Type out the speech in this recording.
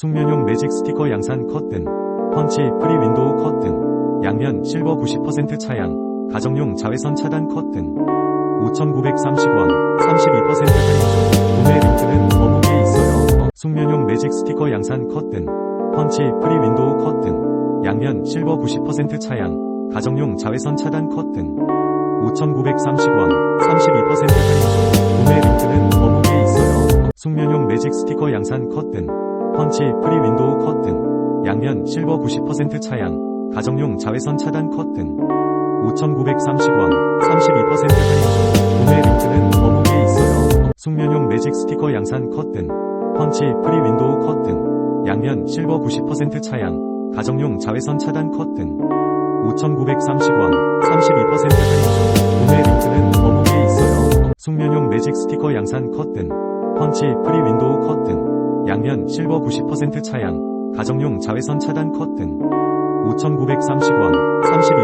숙면용 매직 스티커 양산 커튼, 펀치 프리 윈도우 커튼, 양면 실버 90% 차양, 가정용 자외선 차단 커튼, 5,930원, 32% 할인 중, 구매 링크는 더보기에 있어요. 숙면용 매직 스티커 양산 커튼, 펀치 프리 윈도우 커튼, 양면 실버 90% 차양, 가정용 자외선 차단 커튼, 5,930원, 32% 할인 중, 구매 링크는 더보기에 있어요. 숙면용 매직 스티커 양산 커튼, 펀치 프리 윈도우 커튼, 양면 실버 90% 차양, 가정용 자외선 차단 커튼, 5,930원, 32% 할인 중, 구매 링크는 더보기에 있어요. 숙면용 매직 스티커 양산 커튼, 펀치 프리 윈도우 커튼, 양면 실버 90% 차양, 가정용 자외선 차단 커튼, 5,930원, 32% 할인 중, 구매 링크는 더보기에 있어요. 숙면용 매직 스티커 양산 커튼, 펀치 프리 윈도우 커튼, 양면 실버 90% 차양, 가정용 자외선 차단 커튼, 5,930원, 32